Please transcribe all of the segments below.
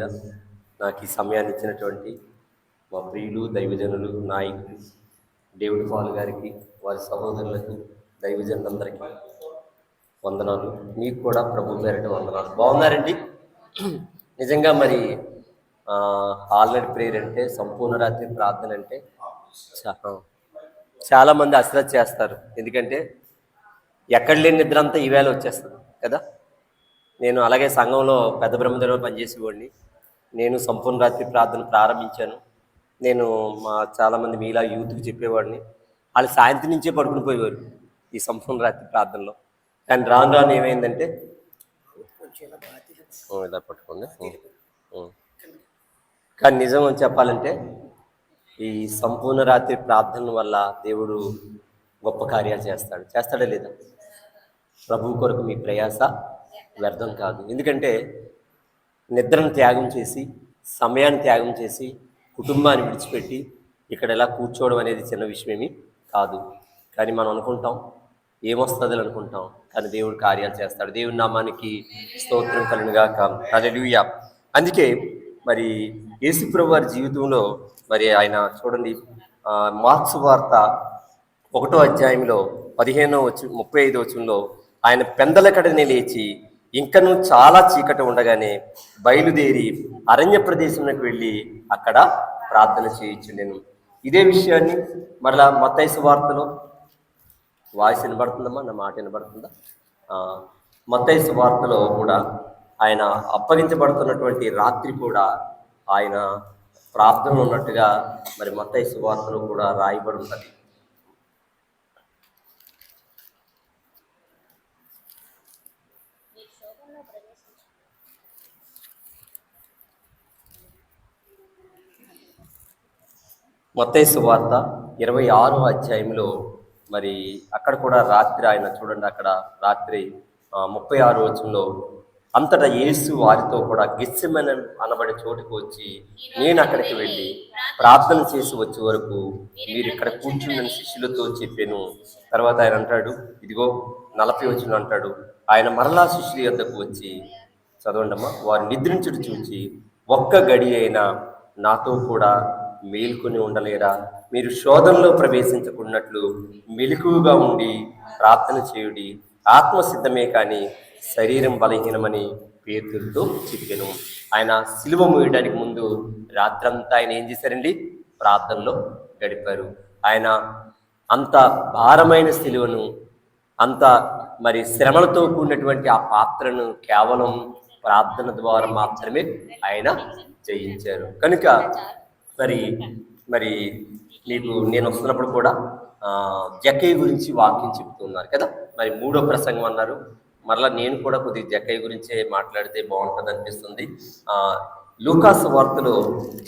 ముందుగా నాకు ఈ సమయాన్ని ఇచ్చినటువంటి మా ప్రియులు దైవజనులు నాయకులు డేవిడ్ పాల్ గారికి వారి సహోదరులకు దైవజనులందరికీ వందనాలు. మీకు కూడా ప్రభు పేరటి వందనాలు. బాగున్నారండి? నిజంగా మరి ఆల్రెడీ ప్రేయర్ అంటే సంపూర్ణ రాత్రి ప్రార్థన అంటే చాలామంది అశ్రద్ధ చేస్తారు. ఎందుకంటే ఎక్కడ లేని నిద్ర అంతా ఈవేళ వచ్చేస్తుంది కదా? నేను అలాగే సంఘంలో పెద్ద బ్రహ్మదేవులో పనిచేసేవాడిని. నేను సంపూర్ణ రాత్రి ప్రార్థన ప్రారంభించాను. నేను మా చాలామంది మీలా యూత్కి చెప్పేవాడిని. వాళ్ళు సాయంత్రం నుంచే పడుకుని పోయేవారు ఈ సంపూర్ణ రాత్రి ప్రార్థనలో. కానీ రాను రాను ఏమైందంటే ఇలా పట్టుకోండి. కానీ నిజం చెప్పాలంటే ఈ సంపూర్ణ రాత్రి ప్రార్థన వల్ల దేవుడు గొప్ప కార్యాలు చేస్తాడు. చేస్తాడా లేదా? ప్రభు కొరకు మీ ప్రయాస వ్యర్థం కాదు. ఎందుకంటే నిద్రను త్యాగం చేసి సమయాన్ని త్యాగం చేసి కుటుంబాన్ని విడిచిపెట్టి ఇక్కడ ఎలా కూర్చోవడం అనేది చిన్న విషయమేమి కాదు. కానీ మనం అనుకుంటాం ఏమొస్తుంది అనుకుంటాం. కానీ దేవుడు కార్యాలు చేస్తాడు. దేవుడి నామానికి స్తోత్రం కలుగుగాక హల్లెలూయా అందుకే మరి యేసుప్రభు వారి జీవితంలో మరి ఆయన చూడండి మార్క్స్ వార్త ఒకటో అధ్యాయంలో పదిహేనో వచ్చి ముప్పై ఐదో వచ్చంలో ఆయన పెందలకడని లేచి ఇంకను చాలా చీకటి ఉండగానే బయలుదేరి అరణ్య ప్రదేశంలోకి వెళ్ళి అక్కడ ప్రార్థన చేయొచ్చు నేను. ఇదే విషయాన్ని మరలా మత్తైసు వార్తలో వాయిస్ వినబడుతుందమ్మా? నా మాట వినబడుతుందా? మతైసు వార్తలో కూడా ఆయన అప్పగించబడుతున్నటువంటి రాత్రి కూడా ఆయన ప్రార్థన ఉన్నట్టుగా మరి మతైసు వార్తలో కూడా రాయబడి ఉంటుంది మత్తయి సువార్త ఇరవై ఆరో అధ్యాయంలో మరి అక్కడ కూడా రాత్రి ఆయన చూడండి అక్కడ రాత్రి ముప్పై ఆరు వచనంలో అంతటా యేసు వారితో కూడా గిస్సెమన అనబడే చోటుకు వచ్చి నేను అక్కడికి వెళ్ళి ప్రార్థన చేసి వచ్చే వరకు మీరు ఇక్కడ కూర్చున్న శిష్యులతో చెప్పాను. తర్వాత ఆయన అంటాడు ఇదిగో నలభై వచ్చిన అంటాడు ఆయన మరలా శిష్యుల యొద్దకు వచ్చి చదవండమ్మా వారు నిద్రించుడు చూచి ఒక్క గడి అయినా నాతో కూడా మేల్కొని ఉండలేరా? మీరు శోధనలో ప్రవేశించకున్నట్లు మెలకువగా ఉండి ప్రార్థన చేయుడి. ఆత్మసిద్ధమే కానీ శరీరం బలహీనమని పేతులతో చెప్పాను. ఆయన సిలువ మూయడానికి ముందు రాత్రంతా ఆయన ఏం చేశారండి? ప్రార్థనలో గడిపారు. ఆయన అంత భారమైన సిలువను అంత మరి శ్రమలతో కూడినటువంటి ఆ పాత్రను కేవలం ప్రార్థన ద్వారా మాత్రమే ఆయన జయించారు. కనుక మరి మరి మీకు నేను వస్తున్నప్పుడు కూడా జకై గురించి వాక్యం చెప్తున్నారు కదా? మరి మూడో ప్రసంగం అన్నారు. మరలా నేను కూడా కొద్దిగా జకై గురించే మాట్లాడితే బాగుంటుంది అనిపిస్తుంది. లూకాస్ వార్తలో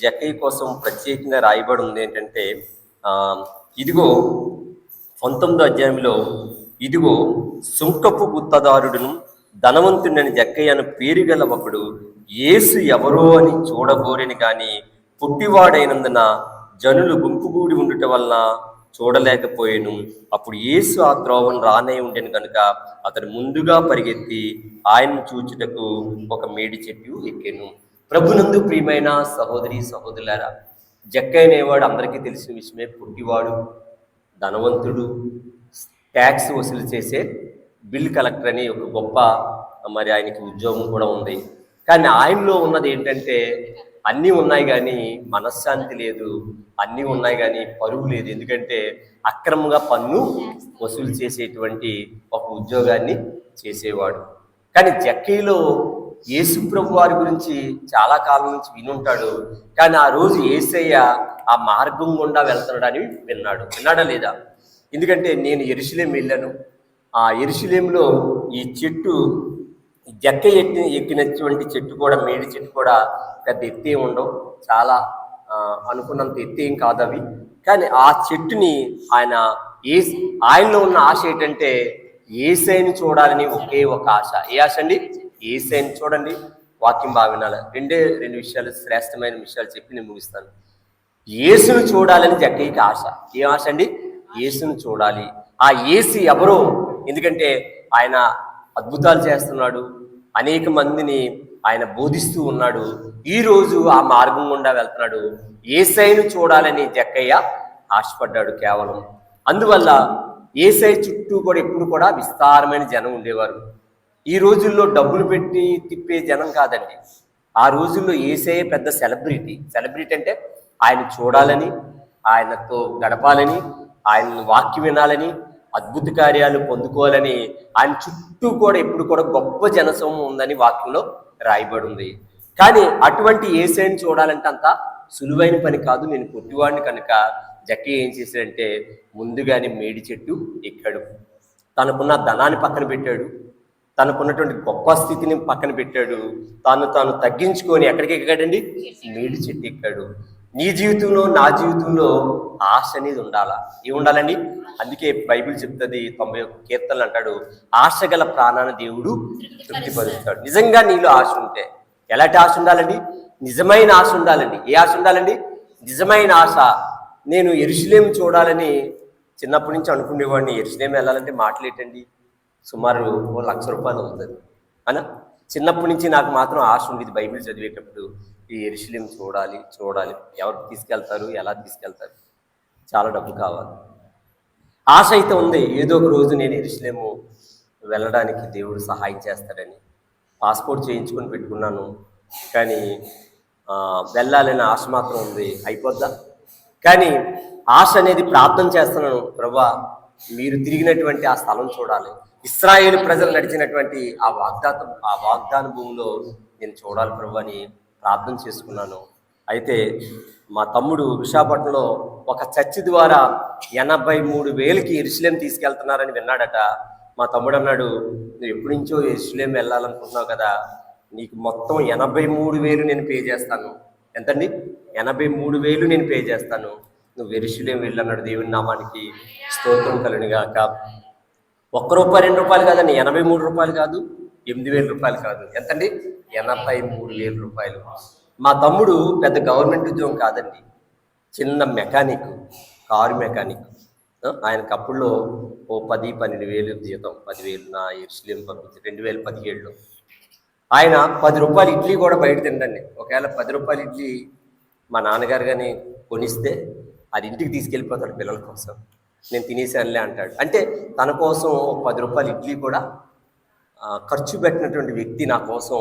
జకై కోసం ప్రత్యేకంగా రాయబడి ఉంది ఏంటంటే ఇదిగో పంతొమ్మిదో అధ్యాయంలో ఇదిగో సుంకపు గుత్తదారుడును ధనవంతుడని జక్కయ్యను పేరు గల ఒకడు ఏసు ఎవరో అని చూడబోరని కానీ పుట్టివాడైనందున జనులు గుంపుగూడి ఉండుట వలన చూడలేకపోయాను. అప్పుడు యేసు ఆ త్రోవను రానే ఉండేను కనుక అతను ముందుగా పరిగెత్తి ఆయన్ను చూచుటకు ఒక మేడి చెట్టు ఎక్కాను. ప్రభునందు ప్రియమైన సహోదరి సహోదరులారా జక్కయ్య అనేవాడు అందరికీ తెలిసిన విషయమే. పుట్టివాడు ధనవంతుడు ట్యాక్స్ వసూలు చేసే బిల్ కలెక్టర్ అని ఒక గొప్ప మరి ఆయనకి ఉద్యోగం కూడా ఉంది. కానీ ఆయనలో ఉన్నది ఏంటంటే అన్నీ ఉన్నాయి కానీ మనశ్శాంతి లేదు. అన్నీ ఉన్నాయి కానీ పరువు లేదు. ఎందుకంటే అక్రమంగా పన్ను వసూలు చేసేటువంటి ఒక ఉద్యోగాన్ని చేసేవాడు. కానీ జక్కీలో యేసుప్రభు వారి గురించి చాలా కాలం నుంచి వినుంటాడు. కానీ ఆ రోజు ఏసయ్య ఆ మార్గం గుండా వెళ్తున్నాడని విన్నాడు. విన్నాడా లేదా? ఎందుకంటే నేను ఎరుసలేం వెళ్ళాను. ఆ ఎరుసలేంలో ఈ చెట్టు జక్క ఎక్కి ఎక్కినటువంటి చెట్టు కూడా మేడి చెట్టు కూడా పెద్ద ఎత్తే ఉండవు. చాలా అనుకున్నంత ఎత్తేం కాదు అవి. కానీ ఆ చెట్టుని ఆయన ఏ ఆయనలో ఉన్న ఆశ ఏంటంటే ఏసైని చూడాలని ఒకే ఒక ఆశ. ఏ ఆశ అండి? ఏసైని చూడండి. వాక్యం బాగా వినాలి. రెండే రెండు విషయాలు శ్రేష్టమైన విషయాలు చెప్పి నేను ముగిస్తాను. యేసును చూడాలని జక్కయ్యకి ఆశ. ఏ ఆశ అండి? యేసును చూడాలి. ఆ ఏసీ ఎవరో? ఎందుకంటే ఆయన అద్భుతాలు చేస్తున్నాడు. అనేక మందిని ఆయన బోధిస్తూ ఉన్నాడు. ఈ రోజు ఆ మార్గం గుండా వెళ్తున్నాడు. ఏసైను చూడాలని జక్కయ్య ఆశపడ్డాడు కేవలం. అందువల్ల ఏసై చుట్టూ కూడా ఎప్పుడు కూడా విస్తారమైన జనం ఉండేవారు. ఈ రోజుల్లో డబ్బులు పెట్టి తిప్పే జనం కాదండి. ఆ రోజుల్లో ఏసై పెద్ద సెలబ్రిటీ. సెలబ్రిటీ అంటే ఆయన చూడాలని ఆయనతో గడపాలని ఆయన వాక్యం వినాలని అద్భుత కార్యాలు పొందుకోవాలని ఆయన చుట్టూ కూడా ఎప్పుడు కూడా గొప్ప జనసమూహం ఉందని వాక్యంలో రాయబడి ఉంది కానీ అటువంటి ఏసైని చూడాలంటే అంత సులువైన పని కాదు. నేను పుట్టివాడిని కనుక జక్కి ఏం చేశాడంటే ముందుగానే మేడి చెట్టు ఎక్కాడు. తనకున్న ధనాన్ని పక్కన పెట్టాడు. తనకున్నటువంటి గొప్ప స్థితిని పక్కన పెట్టాడు. తాను తాను తగ్గించుకొని ఎక్కడికి ఎక్కాడండి? మేడి చెట్టు ఎక్కాడు. నీ జీవితంలో నా జీవితంలో ఆశ అనేది ఉండాలా? ఏమి ఉండాలండి అందుకే బైబిల్ చెప్తుంది తొంభై ఒక్క కీర్తనలు అంటాడు ఆశ గల ప్రాణాన్ని దేవుడు తృప్తిపరుస్తాడు. నిజంగా నీలో ఆశ ఉంటే ఎలాంటి ఆశ ఉండాలండి? నిజమైన ఆశ ఉండాలండి. ఏ ఆశ ఉండాలండి? నిజమైన ఆశ. నేను ఎరుసలేం చూడాలని చిన్నప్పటి నుంచి అనుకునేవాడిని. ఎరుసలేం వెళ్ళాలంటే మాటలేటండి సుమారు ఓ లక్ష రూపాయలు అవుతుంది. అనా? చిన్నప్పటి నుంచి నాకు మాత్రం ఆశ ఉండేది బైబిల్ చదివేటప్పుడు. ఈ ఎరుషులేం చూడాలి చూడాలి. ఎవరికి తీసుకెళ్తారు ఎలా తీసుకెళ్తారు? చాలా డబ్బు కావాలి. ఆశ అయితే ఉంది ఏదో ఒక రోజు నేను ఎరుశలేము వెళ్ళడానికి దేవుడు సహాయం చేస్తాడని. పాస్పోర్ట్ చేయించుకొని పెట్టుకున్నాను కానీ వెళ్ళాలనే ఆశ మాత్రం ఉంది. అయిపోద్దా? కానీ ఆశ అనేది ప్రార్థన చేస్తున్నాను ప్రభా మీరు తిరిగినటువంటి ఆ స్థలం చూడాలి. ఇస్రాయేల్ ప్రజలు నడిచినటువంటి ఆ వాగ్దాతం ఆ వాగ్దాన భూమిలో నేను చూడాలి ప్రభు అని ప్రార్థన చేసుకున్నాను. అయితే మా తమ్ముడు విశాఖపట్నంలో ఒక చర్చి ద్వారా ఎనభై మూడు వేలకి ఎరుసలేం తీసుకెళ్తున్నారని విన్నాడట. మా తమ్ముడు అన్నాడు నువ్వు ఎప్పటి నుంచో ఎరుసలేం వెళ్ళాలనుకుంటున్నావు కదా. నీకు మొత్తం ఎనభై మూడు వేలు నేను పే చేస్తాను. ఎంతండి? ఎనభై మూడు వేలు నేను పే చేస్తాను. నువ్వు ఎరుసలేం వెళ్ళన్నాడు దేవుని నామానికి స్తోత్రం కలిగినగాక. ఒక్క రూపాయి రెండు రూపాయలు కాదండి ఎనభై మూడు రూపాయలు కాదు. ఎనిమిది వేల రూపాయలు కాదు. ఎంతండి? ఎనభై మూడు వేల రూపాయలు. మా తమ్ముడు పెద్ద గవర్నమెంట్ ఉద్యోగం కాదండి. చిన్న మెకానిక్ కారు మెకానిక్. ఆయనకు అప్పుల్లో ఓ పది పన్నెండు వేలు జీతం పదివేలు నా ఇరుసులేం పంపించి రెండు వేల పదిహేడులో. ఆయన పది రూపాయలు ఇడ్లీ కూడా బయట తినండి ఒకవేళ పది రూపాయలు ఇడ్లీ మా నాన్నగారు కానీ కొనిస్తే అది ఇంటికి తీసుకెళ్ళిపోతాడు పిల్లల కోసం. నేను తినేసానులే అంటాడు. అంటే తన కోసం పది రూపాయలు ఇడ్లీ కూడా ఖర్చు పెట్టినటువంటి వ్యక్తి నా కోసం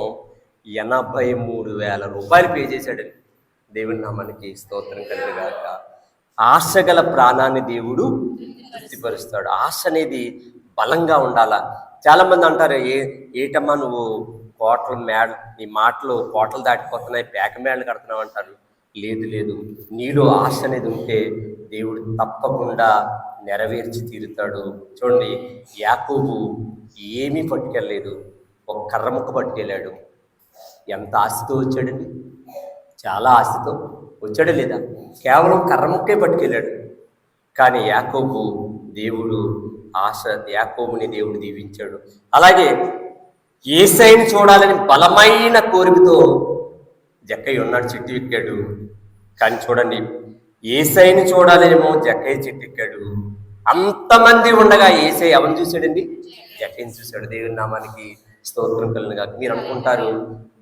ఎనభై మూడు వేల రూపాయలు పే చేశాడు. దేవుని నామానికి స్తోత్రం కలిగాక ఆశ గల ప్రాణాన్ని దేవుడు తృప్తిపరుస్తాడు. ఆశ అనేది బలంగా ఉండాలా? చాలామంది అంటారు ఏ ఏటమ్మా నువ్వు కోటలు మేడ నీ మాటలు కోటలు దాటిపోతున్నాయి పేక మేడలు కడుతున్నావు అంటారు. లేదు లేదు. నీలో ఆశ అనేది ఉంటే దేవుడు తప్పకుండా నెరవేర్చి తీరుతాడు. చూడండి యాకోబు ఏమీ పట్టుకెళ్ళలేదు. ఒక కర్రముక్క పట్టుకెళ్ళాడు. ఎంత ఆశతో వచ్చాడండి? చాలా ఆశతో. వచ్చాడు లేదా? కేవలం కర్రముక్కే పట్టుకెళ్ళాడు. కానీ యాకోబు దేవుడు ఆశ యాకోబుని దేవుడు దీవించాడు. అలాగే ఏసైని చూడాలని బలమైన కోరికతో జక్కయ్య ఉన్నాడు చెట్టు ఎక్కాడు కానీ చూడండి ఏసైని చూడాలేమో జక్కయ్య చెట్టు ఎక్కాడు అంతమంది ఉండగా ఏసై ఎవరిని చూశాడండి? జక్కయ్యని చూశాడు. దేవుని నామానికి స్తోత్రం కలిగిన కాదు మీరు అనుకుంటారు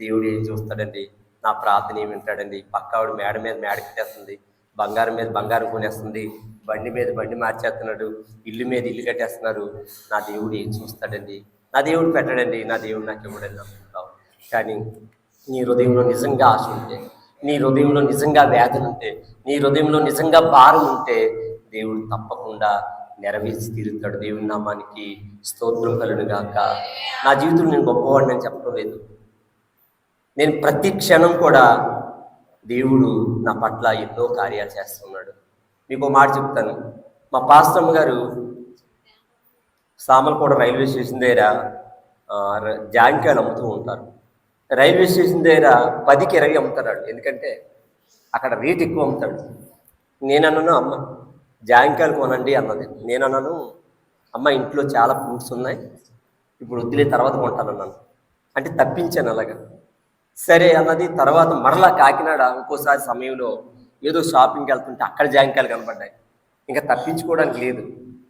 దేవుడు ఏం చూస్తాడండి? నా ప్రార్థన ఏమి వింటాడండి? పక్కావిడ మేడ మీద మేడ కట్టేస్తుంది బంగారం మీద బంగారం కొనేస్తుంది బండి మీద బండి మార్చేస్తున్నాడు ఇల్లు మీద ఇల్లు కట్టేస్తున్నారు. నా దేవుడు ఏం చూస్తాడండి? నా దేవుడు పెట్టడండి నా దేవుడు నాకు ఇవ్వడండి అనుకుంటావు కానీ నీ హృదయంలో నిజంగా ఆశ ఉంటే నీ హృదయంలో నిజంగా వ్యాధులు ఉంటే నీ హృదయంలో నిజంగా భారం ఉంటే దేవుడు తప్పకుండా నెరవేర్చి తీరుతాడు. దేవుని నామానికి స్తోత్రం కలును గాక నా జీవితంలో నేను గొప్పవాడిని అని చెప్పడం లేదు. నేను ప్రతి క్షణం కూడా దేవుడు నా పట్ల ఎన్నో కార్యాలు చేస్తున్నాడు. మీకు మాట చెప్తాను. మా పాస్టమ్ గారు సామలకోట రైల్వే స్టేషన్ దగ్గర జాంకాయలు అమ్ముతూ ఉంటారు. రైల్వే స్టేషన్ దగ్గర పదికి ఇరవై అమ్ముతాడు ఎందుకంటే అక్కడ రేట్ ఎక్కువ అమ్ముతాడు. నేను అన్నాను అమ్మ జాయింకాయలు కొనండి అన్నది. నేను అన్నాను అమ్మ ఇంట్లో చాలా ఫ్రూట్స్ ఉన్నాయి. ఇప్పుడు వద్దులే తర్వాత కొంటానన్నాను అంటే తప్పించాను అలాగా. సరే అన్నది తర్వాత మరలా కాకినాడ ఇంకోసారి సమయంలో ఏదో షాపింగ్కి వెళ్తుంటే అక్కడ జాయింకాయలు కనబడ్డాయి. ఇంకా తప్పించుకోవడానికి లేదు.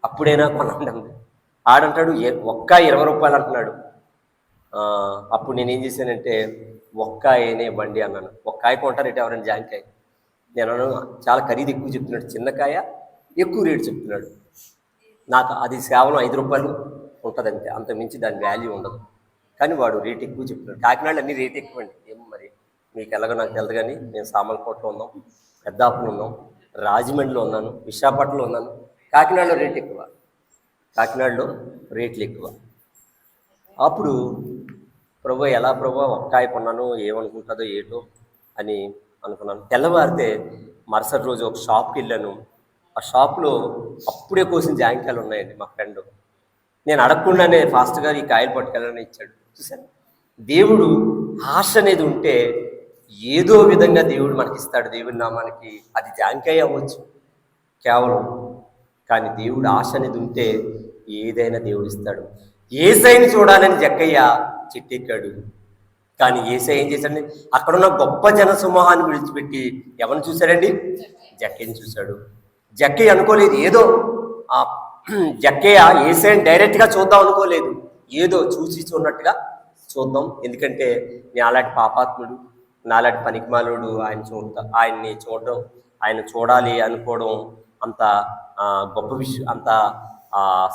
అప్పుడైనా కొనండి అంది ఆడంటాడు ఒక్క ఇరవై రూపాయలు అంటున్నాడు. అప్పుడు నేను ఏం చేశానంటే ఒక్కాయనే బండి అన్నాను. ఒక్కాయ కొంటారంటే ఎవరైనా జాంకాయ నేను చాలా ఖరీదు ఎక్కువ చెప్తున్నాడు. చిన్నకాయ ఎక్కువ రేటు చెప్తున్నాడు. నాకు అది సేవలం ఐదు రూపాయలు ఉంటుంది అంతే అంత మించి దాని వాల్యూ ఉండదు. కానీ వాడు రేట్ ఎక్కువ చెప్తున్నాడు. కాకినాడలో అన్ని రేట్ ఎక్కువ అండి ఏం మరి? మీకు ఎలాగో నాకు తెలియదు కానీ నేను సామలకోటలో ఉన్నాం పెద్దాపులో ఉన్నాం రాజమండ్రిలో ఉన్నాను విశాఖపట్నంలో ఉన్నాను. కాకినాడలో రేట్ ఎక్కువ. కాకినాడలో రేట్లు ఎక్కువ. అప్పుడు ప్రభు ఎలా ప్రభు ఒక్కాయ కొన్నాను ఏమనుకుంటుందో ఏటో అని అనుకున్నాను. తెల్లవారితే మరుసటి రోజు ఒక షాప్కి వెళ్ళాను. ఆ షాప్లో అప్పుడే కోసిన జాంకాయలు ఉన్నాయండి మా ఫ్రెండ్. నేను అడగకుండానే ఫాస్ట్గా ఈ కాయలు పట్టుకెళ్ళని ఇచ్చాడు. చూసాను దేవుడు ఆశ అనేది ఉంటే ఏదో విధంగా దేవుడు మనకి ఇస్తాడు దేవుడి నామానికి అది జాంకాయ అవ్వచ్చు. కేవలం కానీ దేవుడు ఆశ అనేది ఉంటే ఏదైనా దేవుడు ఇస్తాడు. ఏసైని చూడాలని జక్కయ్య చెట్టెక్కాడు. కానీ ఏసై ఏం చేశాడండి? అక్కడున్న గొప్ప జన సమూహాన్ని విడిచిపెట్టి ఎవరిని చూశాడండి? జక్కయ్యని చూశాడు. జక్కయ్య అనుకోలేదు ఏదో ఆ జక్కయ్య ఏసైని డైరెక్ట్గా చూద్దాం అనుకోలేదు. ఏదో చూసి చూడనట్టుగా చూద్దాం. ఎందుకంటే నాలాటి పాపాత్ముడు నాలాంటి పనికిమాలుడు ఆయన చూడ ఆయన్ని చూడడం ఆయన చూడాలి అనుకోవడం అంత గొప్ప విషయం అంత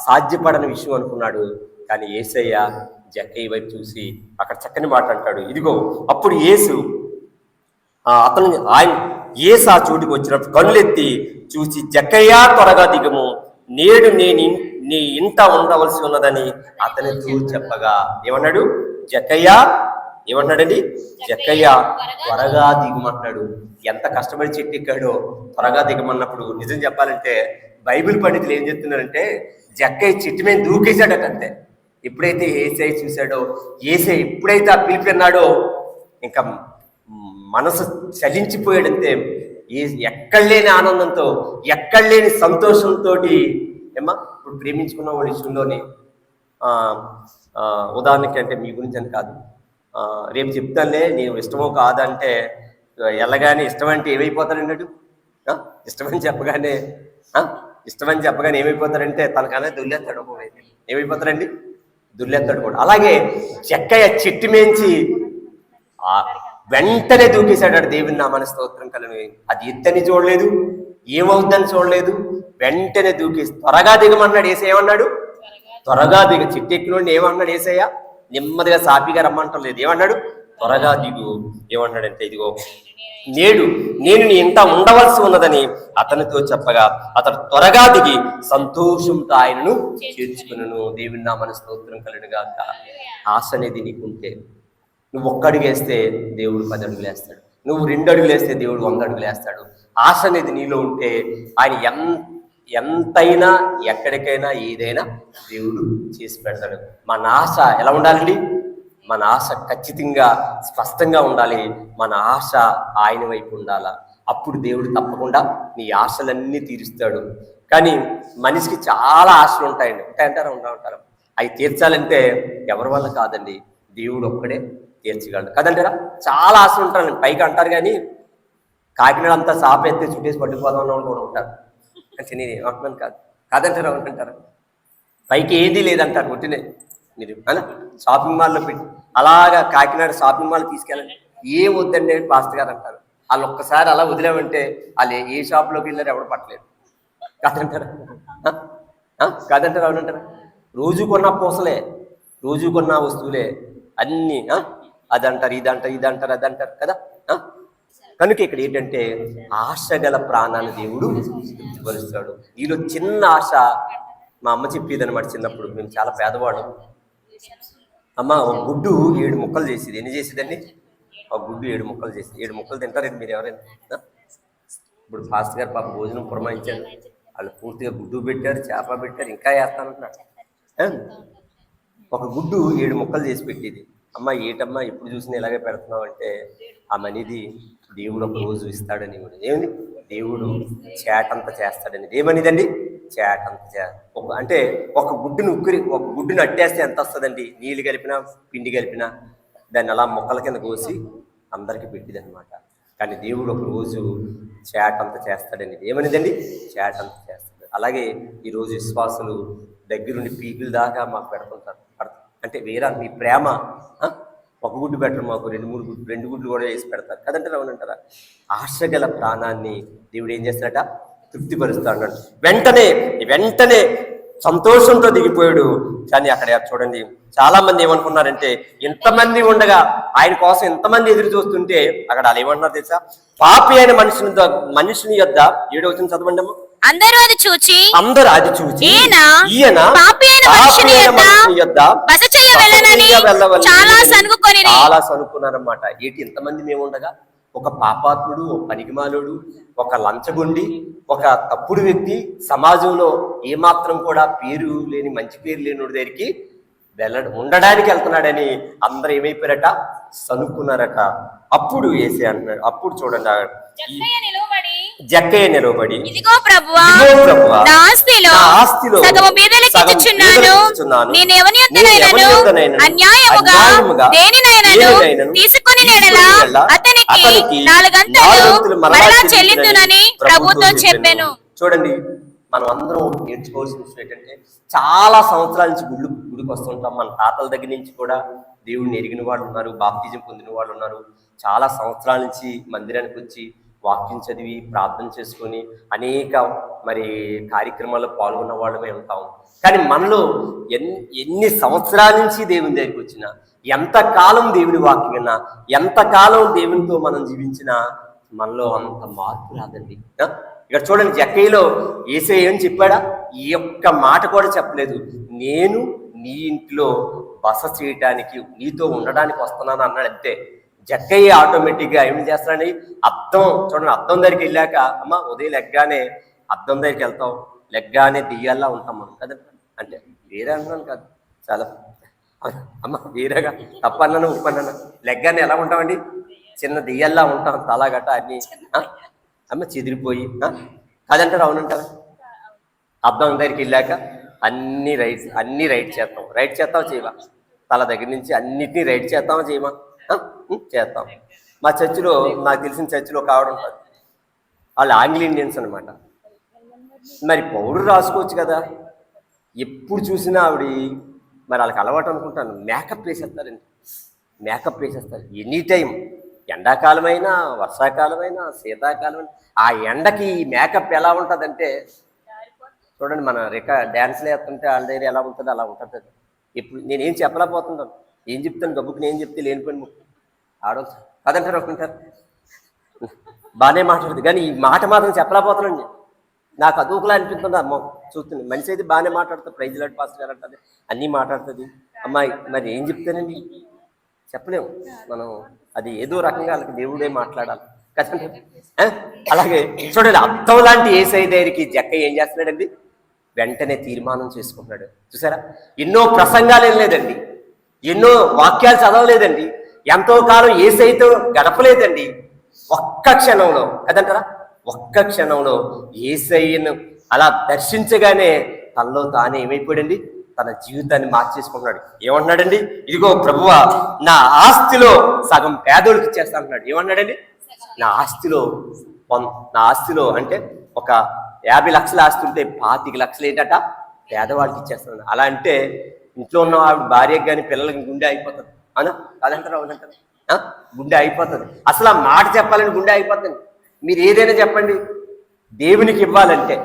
సాధ్యపడని విషయం అనుకున్నాడు కానీ ఏసయ్య జక్కయ్య వైపు చూసి అక్కడ చక్కని మాట అంటాడు. ఇదిగో అప్పుడు యేసు ఆ, అతను ఆయన ఏసు ఆ చోటుకు వచ్చినప్పుడు కళ్ళెత్తి చూసి జక్కయ్య త్వరగా దిగము. నేడు నేను నీ ఇంట ఉండవలసి ఉన్నదని అతనితో చెప్పగా. ఏమన్నాడు? జక్కయ్య ఏమన్నాడండి? జక్కయ్య త్వరగా దిగమంటున్నాడు. ఎంత కష్టపడి చెట్టు ఎక్కాడో త్వరగా దిగమన్నప్పుడు నిజం చెప్పాలంటే బైబిల్ పండితులు ఏం చెప్తున్నారంటే జక్కయ్య చెట్టు మీద దూకేశాడట అంతే ఎప్పుడైతే ఏసై చూశాడో ఏసై ఎప్పుడైతే ఆ పిలిపి అన్నాడో ఇంకా మనసు చలించిపోయాడంతే. ఏ ఎక్కడ లేని ఆనందంతో ఎక్కడ లేని సంతోషంతో ఏమ్మా ఇప్పుడు ప్రేమించుకున్న వాళ్ళ విషయంలోనే ఉదాహరణకి అంటే మీ గురించి అని కాదు. రేపు చెప్తానులే నేను ఇష్టమో కాదంటే ఎల్లగానే ఇష్టం అంటే ఏమైపోతాడన్నాడు ఇష్టమని చెప్పగానే ఇష్టమని చెప్పగానే ఏమైపోతాడంటే తనకనే దొల్లేస్తాడు ఒక ఏమైపోతాడండి? దుర్లెత్తడు కూడా. అలాగే చెక్కయ్య చెట్టు మేంచి ఆ వెంటనే దూకేశాడు దేవుని నామాన స్తోత్రం కలను. అది ఎత్తని చూడలేదు ఏమవుద్దని చూడలేదు. వెంటనే దూకేసి త్వరగా దిగమన్నాడు ఏసేయమన్నాడు త్వరగా దిగ. చెట్టు ఎక్కినోడిని ఏమన్నాడు ఏసయ్యా? నెమ్మదిగా సాపిగా రమ్మంటలేదు. ఏమన్నాడు? త్వరగా దిగు. ఏమంటాడంటే ఇదిగో నేడు నేను నీ ఇంట ఉండవలసి ఉన్నదని అతనితో చెప్పగా అతడు త్వరగా దిగి సంతోషంతో ఆయనను చేర్చుకును దేవుని నామన స్తోత్రం కలుగుగా ఆశ అనేది నీకుంటే నువ్వు ఒక్కడిగేస్తే దేవుడు పది అడుగులు వేస్తాడు. నువ్వు రెండు అడుగులు వేస్తే దేవుడు వంద అడుగులు వేస్తాడు. ఆశ అనేది నీలో ఉంటే ఆయన ఎంత ఎంతైనా ఎక్కడికైనా ఏదైనా దేవుడు చేసి పెడతాడు. మన ఆశ ఎలా ఉండాలండి? మన ఆశ ఖచ్చితంగా స్పష్టంగా ఉండాలి మన ఆశ ఆయన వైపు ఉండాలా? అప్పుడు దేవుడు తప్పకుండా నీ ఆశలన్నీ తీరుస్తాడు. కానీ మనిషికి చాలా ఆశలు ఉంటాయండి. ఉంటాయంటారా ఉండా ఉంటారు అవి తీర్చాలంటే ఎవరి వల్ల కాదండి? దేవుడు ఒక్కడే తీర్చగలడు. కదంటారా? చాలా ఆశలు ఉంటారండి పైకి అంటారు కానీ కాకినాడ అంతా సాపెత్తే చుట్టేసి పట్టుకుపోదాం వాళ్ళు కూడా ఉంటారు. అంటే నేను ఏమంటున్నాను కాదు. కాదంటారా? అనుకుంటారా పైకి ఏదీ లేదంటారు. కొట్టినే మీరు అలా షాపింగ్ మాల్లో పెట్టి అలాగా కాకినాడ షాపింగ్ మాల్ తీసుకెళ్ళండి. ఏం వద్దండి పాస్టర్ గారు అంటారు. వాళ్ళు ఒక్కసారి అలా వదిలేమంటే వాళ్ళు ఏ- షాప్లోకి వెళ్ళారు ఎవరు పట్టలేదు. కాదంటారా? ఆ? ఆ? కాదంటారా అవునంటారా రోజు కొన్న పూసలే రోజు కొన్న వస్తువులే అన్నీ ఆ? అదంటారు ఇదంటారు ఇదంటారు అదంటారు కదా? కనుక ఇక్కడ ఏంటంటే ఆశ గల ప్రాణాన్ని దేవుడు వరుస్తాడు వీళ్ళు చిన్న ఆశ మా అమ్మ చెప్పేది అనమాట చిన్నప్పుడు. మేము చాలా పేదవాళ్ళం. అమ్మ ఒక గుడ్డు ఏడు ముక్కలు చేసేది. ఎన్ని చేసేదండి? ఒక గుడ్డు ఏడు ముక్కలు చేసేది. ఏడు ముక్కలు తింటారండి మీరు ఎవరైనా ఇప్పుడు ఫాస్ట్ గారు పాప భోజనం పురమాయించారు. వాళ్ళు పూర్తిగా గుడ్డు పెట్టారు చేప పెట్టారు ఇంకా వేస్తానంటున్నారు ఒక గుడ్డు ఏడు ముక్కలు చేసి పెట్టేది. అమ్మ ఏటమ్మా ఎప్పుడు చూసినా ఇలాగే పెడుతున్నావు అంటే ఆ మనీది దేవుడు ఒక రోజు ఇస్తాడని కూడా. దేవుడు చేటంత చేస్తాడని. ఏమనిదండి? చేటంత చే ఒక అంటే ఒక గుడ్డుని ఉక్కిరి ఒక గుడ్డుని అట్టేస్తే ఎంత వస్తుందండి? నీళ్ళు కలిపినా పిండి కలిపినా దాన్ని అలా మొక్కల కింద కోసి అందరికీ పెట్టింది అనమాట కానీ దేవుడు ఒక రోజు చేటంత చేస్తాడని ఏమనిదండి? చేటంత చేస్తాడు. అలాగే ఈరోజు విశ్వాసులు దగ్గరుండి పీకుల దాకా మాకు పెడుతుంటారు. అంటే వేరే మీ ప్రేమ ఒక గుడ్డు పెట్టరు మాకు రెండు మూడు గుడ్లు రెండు గుడ్లు కూడా వేసి పెడతారు. కదంటారా అవునంటారా? ఆశ గల ప్రాణాన్ని దేవుడు ఏం చేస్తాడట? తృప్తిపరుస్తా అన్నాడు వెంటనే వెంటనే సంతోషంతో దిగిపోయాడు. కానీ అక్కడ చూడండి చాలా మంది ఏమనుకున్నారంటే ఇంతమంది ఉండగా ఆయన కోసం ఇంతమంది ఎదురు చూస్తుంటే అక్కడ వాళ్ళు ఏమంటున్నారు తెలుసా? పాపి అయిన మనుషుని మనుషుని యొద్ద ఏడవచ్చిన చదవండి. అందరూ అది చూచి. అందరూ అది చూచి. ఈయన పాపి అయిన మనుషుని యొద్ద బస చేయ వెళ్ళనని చాలా సనుక్కున్నారన్నమాట. ఏంటి ఇంతమంది మేము ఉండగా? ఒక పాపాత్ముడు ఒక పనికిమాలుడు ఒక లంచగొండి ఒక తప్పుడు వ్యక్తి సమాజంలో ఏమాత్రం కూడా పేరు లేని మంచి పేరు లేనుడి దగ్గరికి వెళ్ళ ఉండడానికి వెళ్తున్నాడని అందరూ ఏమైపోయారట? సనుక్కున్నారట. అప్పుడు వేసే అంటున్నాడు. అప్పుడు చూడండి జక్కయ్య నిలువబడి ఇదిగో ప్రభువా నా ఆస్తిలో ఆస్తిలో సగము. నేను ఎవని యొద్దనైనను అన్యాయముగా దేనినైనను? తీసుకుని అతనికి నాలుగంతలు మరలా చెల్లిందునని ప్రభుతో చెప్పాను. చూడండి మనం అందరం నేర్చుకోవాల్సిన విషయం ఏంటంటే చాలా సంవత్సరాల నుంచి గుళ్ళు గుడికి వస్తుంటాం మన తాతల దగ్గర నుంచి కూడా దేవుడిని ఎరిగిన వాళ్ళు ఉన్నారు బాప్తిజం పొందిన వాళ్ళు ఉన్నారు. చాలా సంవత్సరాల నుంచి మందిరానికి వచ్చి వాక్యం చదివి ప్రార్థన చేసుకొని అనేక మరి కార్యక్రమాల్లో పాల్గొన్న వాళ్ళమే ఉంటాం. కానీ మనలో ఎన్ని ఎన్ని సంవత్సరాల నుంచి దేవుని దగ్గరికి వచ్చినా ఎంతకాలం దేవుని వాక్యం విన్నా ఎంతకాలం దేవునితో మనం జీవించినా మనలో అంత మార్పు రాదండి. ఇక్కడ చూడండి జక్కయ్యలో ఏసే ఏం చెప్పాడా? ఈ యొక్క మాట కూడా చెప్పలేదు. నేను నీ ఇంట్లో బస చేయటానికి నీతో ఉండడానికి వస్తున్నాను అన్నాడు అంతే. జక్కయ్య ఆటోమేటిక్గా ఏం చేస్తాడని అద్దం చూడండి అద్దం దగ్గరికి వెళ్ళాక అమ్మ ఉదయం లెగ్గానే అద్దం దగ్గరికి వెళ్తాం. లెగ్గానే దియ్యాలా ఉంటాం మనం కదా? అంటే వేరే అంటున్నాను కాదు చాలా అమ్మ వేరేగా తప్పన్నాను ఉప్పన్నాను లెగ్గానే ఎలా ఉంటామండి? చిన్న దియ్యల్లా ఉంటాం తల గట్ట అన్ని అమ్మ చెదిరిపోయి ఆ? కాదంటారు అవునంటారా? అద్దం దగ్గరికి వెళ్ళాక అన్ని రైట్ అన్ని రైట్ చేస్తాం. రైట్ చేస్తాం చేయవా? తల దగ్గర నుంచి అన్నిటినీ రైట్ చేస్తామా చేయమా చేస్తాం. మా చర్చిలో నాకు తెలిసిన చర్చిలో ఒక ఆవిడ ఉంటుంది. వాళ్ళు ఆంగ్ల ఇండియన్స్ అనమాట మరి పౌడర్ రాసుకోవచ్చు కదా. ఎప్పుడు చూసినా ఆవిడ మరి వాళ్ళకి అలవాటు అనుకుంటాను. మేకప్ వేసేస్తారండి. మేకప్ వేసేస్తారు. Any time. ఎండాకాలమైనా వర్షాకాలమైనా శీతాకాలమైనా. ఆ ఎండకి మేకప్ ఎలా ఉంటుందంటే చూడండి మన రిక డ్యాన్స్లు వేస్తుంటే వాళ్ళ దగ్గర ఎలా ఉంటుందో అలా ఉంటుంది. ఇప్పుడు నేనేం చెప్పలేకపోతున్నాను. ఏం చెప్తాను గబ్బుకి నేను చెప్తే లేనిపోయిన ముక్కు ఆడవచ్చు కదంటారు అనుకుంటారు. బాగానే మాట్లాడదు కానీ ఈ మాట మాత్రం చెప్పలేకపోతున్నాండి నాకు అదూకులా అనిపిస్తుంది అమ్మ. చూస్తుంది మనిషి అయితే బాగానే మాట్లాడుతుంది ప్రైజ్ లాడ్ పాస్ గారు అంటుంది అన్నీ మాట్లాడుతుంది. అమ్మాయి మరి ఏం చెప్తానండి చెప్పలేము. మనం అది ఏదో రకంగా వాళ్ళకి దేవుడే మాట్లాడాలి. కదండి? అలాగే చూడండి అర్థం లాంటి ఏసై దగ్గరికి జక్క ఏం చేస్తున్నాడండి? వెంటనే తీర్మానం చేసుకుంటున్నాడు. చూసారా? ఎన్నో ప్రసంగాలు ఏం లేదండి ఎన్నో వాక్యాలు చదవలేదండి. ఎంతో కాలం ఏసైతో గడపలేదండి. ఒక్క క్షణంలో కదంటారా ఒక్క క్షణంలో ఏసయ్యను అలా దర్శించగానే తనలో తానే ఏమైపోయాడండి? తన జీవితాన్ని మార్చేసుకుంటున్నాడు. ఏమంటున్నాడండి? ఇదిగో ప్రభువ నా ఆస్తిలో సగం పేదోళ్ళకి ఇచ్చేస్తా అంటున్నాడు. ఏమన్నాడండి నా ఆస్తిలో నా ఆస్తిలో అంటే ఒక యాభై లక్షల ఆస్తి ఉంటే పాతిక లక్షలు ఏంటట? పేదవాడికి ఇచ్చేస్తున్నాడు అలా అంటే ఇంట్లో ఉన్న ఆవిడ భార్యకి కానీ పిల్లలకి గుండె అయిపోతుంది అవునా కాదంటారా అవునంటారా? గుండె అయిపోతుంది. అసలు ఆ మాట చెప్పాలని గుండె అయిపోతుంది. మీరు ఏదైనా చెప్పండి. దేవునికి ఇవ్వాలంటే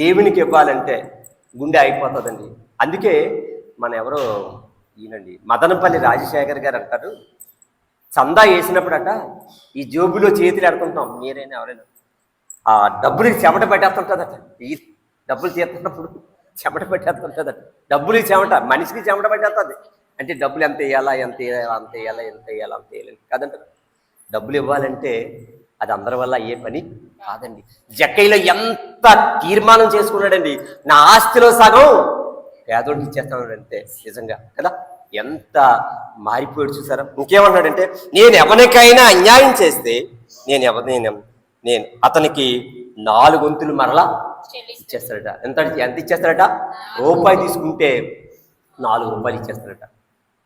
దేవునికి ఇవ్వాలంటే గుండె అయిపోతుందండి. అందుకే మన ఎవరో ఈయనండి మదనపల్లి రాజశేఖర్ గారు అంటారు. చందా వేసినప్పుడట ఈ జోబులో చేతులు ఎడుతుంటాం మీరైనా ఎవరైనా. ఆ డబ్బులకి చెమట పెట్టేస్తుంటుందట. ఈ డబ్బులు తీస్తున్నప్పుడు చెమట పెట్టేస్తుంటుందట. డబ్బులకి చెమట మనిషికి చెమట పెట్టేస్తుంది. అంటే డబ్బులు ఎంత వేయాలా ఎంత వేయాలా అంత వేయాలా ఎంత వేయాలా అంత వేయాలని కాదంట డబ్బులు ఇవ్వాలంటే అది అందరి వల్ల అయ్యే పని కాదండి. జక్కయ్యలో ఎంత తీర్మానం చేసుకున్నాడండి. నా ఆస్తిలో సగం పేదోడికి ఇచ్చేస్తాడు అంతే నిజంగా కదా? ఎంత మారిపోయాడు చూసారా? ఇంకేమన్నాడంటే నేను ఎవరికైనా అన్యాయం చేస్తే నేను ఎవ నేను నేను అతనికి నాలుగు వంతులు మరలా ఇచ్చేస్తాడట. ఎంత ఎంత ఇచ్చేస్తాడట? రూపాయి తీసుకుంటే నాలుగు రూపాయలు ఇచ్చేస్తాడట.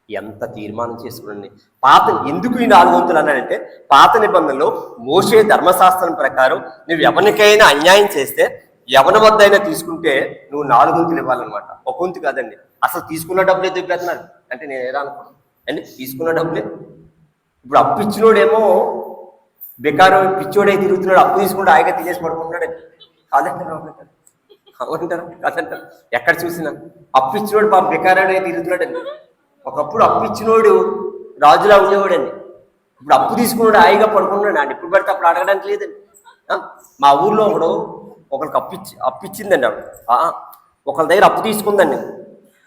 ఎంత తీర్మానం చేసుకునండి పాత ఎందుకు ఈ నాలుగు వంతులు అన్నాడంటే పాత నిబంధనలో మోసే ధర్మశాస్త్రం ప్రకారం నువ్వు ఎవరికైనా అన్యాయం చేస్తే ఎవరి వద్ద అయినా తీసుకుంటే నువ్వు నాలుగు వంతులు ఇవ్వాలన్నమాట. ఒక వంతు కాదండి. అసలు తీసుకున్న డబ్బులు ఎదుగు అంటే నేను ఎలా అనుకున్నాను? అండి తీసుకున్న డబ్బులే. ఇప్పుడు అప్పు ఇచ్చినోడేమో బెకారం పిచ్చోడే తిరుగుతున్నాడు అప్పు తీసుకుంటే హాయిగా తీసేసి పడుకుంటున్నాడు. కాదంటారా అవునంటారా కాదంటారా? ఎక్కడ చూసినా. అప్పు ఇచ్చినోడు పాప బెకారాడే తిరుగుతున్నాడండి. ఒకప్పుడు అప్పు ఇచ్చినోడు రాజులా ఉండేవాడండి. ఇప్పుడు అప్పు తీసుకున్నాడు హాయిగా పడుకున్నాడు అండి. ఇప్పుడు పడితే అప్పుడు అడగడానికి లేదండి. మా ఊర్లో ఒకడు ఒకరికి అప్పు ఇచ్చి అప్పు ఇచ్చిందండి ఆవిడ. ఒకళ్ళ దగ్గర అప్పు తీసుకుందండి.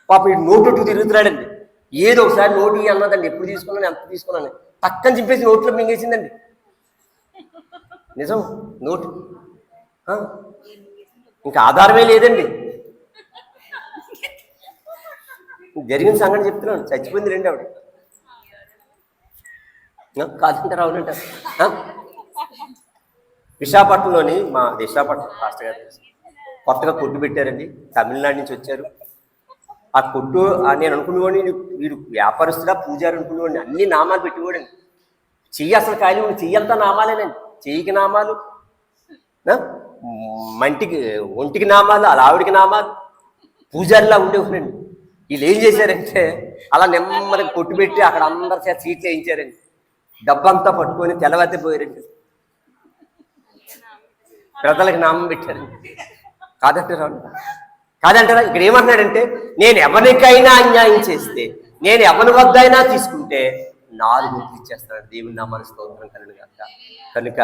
పాప ఇటు నోటు తిరుగుతున్నాడండి. ఏదో ఒకసారి నోటు అన్నదండి. ఎప్పుడు తీసుకున్నాను ఎంత తీసుకున్నాను. పక్కన చింపేసి నోట్లో మింగేసిందండి. నిజం నోటు. ఇంకా ఆధారమే లేదండి. జరిగిన సంఘటన చెప్తున్నాను. చచ్చిపోయింది రండి ఆవిడ. ఆ, కాదంటారు అవునంటారు విశాఖపట్నంలోని మా విశాఖపట్నం పాస్టర్ గారు కొత్తగా కొట్టు పెట్టారండి. తమిళనాడు నుంచి వచ్చారు. ఆ కొట్టు నేను అనుకునేవాడిని వీడు- వ్యాపారస్తుడా పూజారి అనుకునేవాడిని అన్ని నామాలు పెట్టేవాడండి. చెయ్యి అసలు ఖాళీ ఉంది చెయ్యి అంతా నామాలేనండి. చెయ్యికి నామాలు మంటికి ఒంటికి నామాలు అలా ఆవిడికి నామాలు పూజారిలా ఉండేవాడండి. వీళ్ళు ఏం చేశారంటే అలా నెమ్మదిగా కొట్టు పెట్టి అక్కడ అందరి చేత సీట్లు వేయించారండి డబ్బంతా పట్టుకొని తెల్లవతే పోయారండి. ప్రజలకు నామం పెట్టారండి కాదంటారా? కాదంటారా? ఇక్కడ ఏమన్నాడంటే నేను ఎవరికైనా అన్యాయం చేస్తే నేను ఎవరి వద్ద అయినా తీసుకుంటే నాలుగు ఇచ్చేస్తాడు దేవుని నా మనసు స్తోత్రం కనుక కనుక కనుక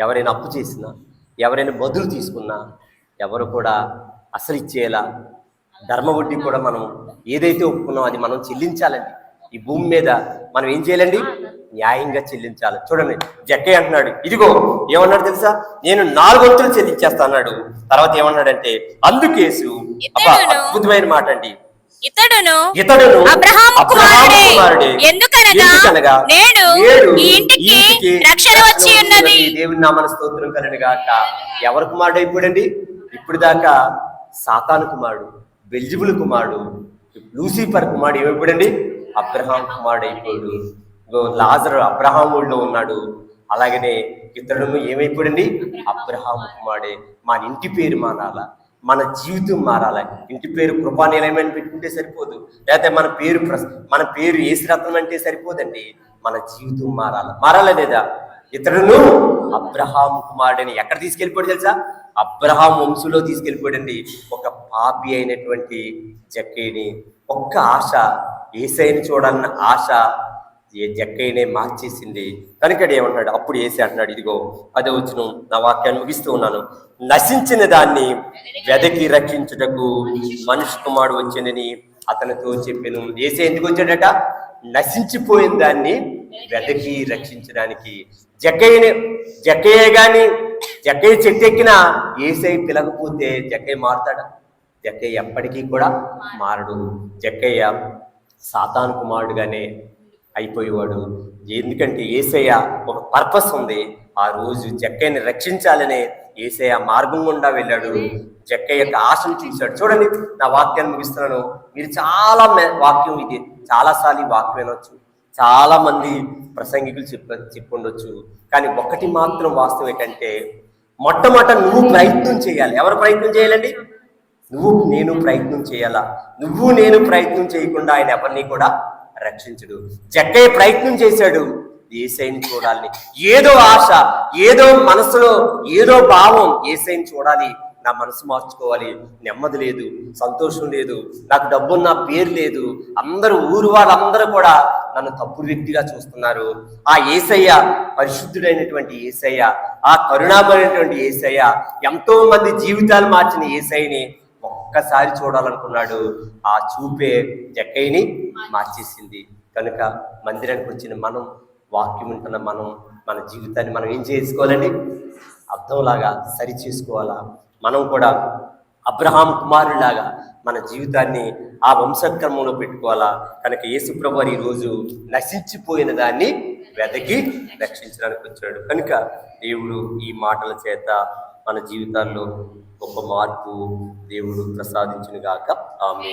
ఎవరైనా అప్పు చేసినా ఎవరైనా బదులు తీసుకున్నా ఎవరు కూడా అసలు ఇచ్చేలా ధర్మ వడ్డీ కూడా మనం ఏదైతే ఒప్పుకున్నామో అది మనం చెల్లించాలండి. ఈ భూమి మీద మనం ఏం చేయాలండి? న్యాయంగా చెల్లించాలి. చూడండి జక్కయ్య అంటున్నాడు ఇదిగో ఏమన్నాడు తెలుసా? నేను నాలుగు వంతులు చెల్లించేస్తా అన్నాడు. తర్వాత ఏమన్నాడంటే అందుకేసు అబ్బా ఇతడును అద్భుతమైన మాట అండి. ఇతడును ఇతడును అబ్రహాము కుమారుడే. ఎందుకనగా ఈ ఇంటికి ఇంటికి రక్షణ వచ్చి ఉన్నది. దేవుని నామన స్తోత్రం కలను గాక ఎవరి కుమారుడు అయిపోయాడండి ఇప్పుడు దాకా సాతాను కుమారుడు. బెల్జిబుల్ కుమారుడు లూసిఫర్ కుమారుడు ఏమైపోయాడండి అబ్రహాం కుమారుడు అయిపోయాడు. ఇగో లాజరు అబ్రహాం ఊళ్ళో ఉన్నాడు. అలాగనే ఇతరులను ఏమైపోయాడండి? అబ్రహాం కుమారుడే. మన ఇంటి పేరు మారాల. మన జీవితం మారాలి. ఇంటి పేరు కృపానిలయమని పెట్టుకుంటే సరిపోదు. లేకపోతే మన పేరు ప్రస్- మన పేరు ఏసురత్నం అంటే సరిపోదండి. మన జీవితం మారాలి. మారాలా లేదా? ఇతరును అబ్రహాం కుమారుడని ఎక్కడ తీసుకెళ్ళిపోయాడు తెలుసా? అబ్రహాం వంశంలో తీసుకెళ్ళిపోయాడండి. ఒక పాపి అయినటువంటి జక్కయ్యని. ఒక్క ఆశ ఏసైని చూడాలన్న ఆశ ఏ జక్కైనే మార్చేసింది. కనుకడు ఏమన్నాడు అప్పుడు ఏసే అంటున్నాడు ఇదిగో అదే వచ్చిన నా వాక్యాన్ని ముగిస్తూ ఉన్నాను. నశించిన దాన్ని వెదకి రక్షించుటకు మనిషి కుమారుడు వచ్చిందని అతనితో చెప్పాను. ఏసే ఎందుకు వచ్చాడట? నశించిపోయిన దాన్ని వెదకి రక్షించడానికి. జగ్గయ్యని జక్కయ్య గాని జక్కయ్య చెట్టు ఏసై పిలకపోతే జక్కయ్య మారుతాడా? జక్కయ్య ఎప్పటికీ కూడా మారడు. జక్కయ్య సాతాను కుమారుడుగానే అయిపోయేవాడు. ఎందుకంటే ఏసయ్య ఒక పర్పస్ ఉంది. ఆ రోజు జక్కయ్యని రక్షించాలనే ఏసయ్య మార్గం గుండా వెళ్ళాడు. జక్కయ్య యొక్క ఆశను చూశాడు. చూడండి నా వాక్యాన్ని ముగిస్తున్నాను. మీరు చాలా వాక్యం ఇది. చాలాసార్లు ఈ వాక్యం వినొచ్చు. చాలా మంది ప్రసంగికులు చెప్ప చెప్పుండొచ్చు. కానీ ఒకటి మాత్రం వాస్తవం ఏంటంటే మొట్టమొదట నువ్వు ప్రయత్నం చేయాలి. ఎవరు ప్రయత్నం చేయాలండి? నువ్వు నేను ప్రయత్నం చేయాలా? నువ్వు నేను ప్రయత్నం చేయకుండా ఆయన ఎవరిని కూడా రక్షించడు. జగ్గయ్య ప్రయత్నం చేశాడు. ఏసైని చూడాలని ఏదో ఆశ ఏదో మనసులో ఏదో భావం ఏసైని చూడాలి. నా మనసు మార్చుకోవాలి. నెమ్మది లేదు సంతోషం లేదు నాకు డబ్బున్న పేరు లేదు. అందరూ ఊరు వాళ్ళందరూ కూడా నన్ను తప్పుడు వ్యక్తిగా చూస్తున్నారు. ఆ ఏసయ్య పరిశుద్ధుడైనటువంటి ఏసయ్య ఆ కరుణామైనటువంటి ఏసయ్య ఎంతో మంది జీవితాలు మార్చిన ఏసయ్యని ఒక్కసారి చూడాలనుకున్నాడు. ఆ చూపే జక్కయ్యని మార్చేసింది. కనుక మందిరానికి వచ్చిన మనం వాక్యం ఉంటున్న మనం మన జీవితాన్ని మనం ఏం చేసుకోవాలండి? అర్థంలాగా సరి చేసుకోవాలా? మనం కూడా అబ్రహాం కుమారులాగా మన జీవితాన్ని ఆ వంశక్రమంలో పెట్టుకోవాలా? కనుక యేసుప్రభు ఈ రోజు నశించిపోయిన దాన్ని వెదకి రక్షించడానికి వచ్చాడు. కనుక దేవుడు ఈ మాటల చేత మన జీవితాల్లో గొప్ప మార్పు దేవుడు ప్రసాదించునుగాక. ఆమె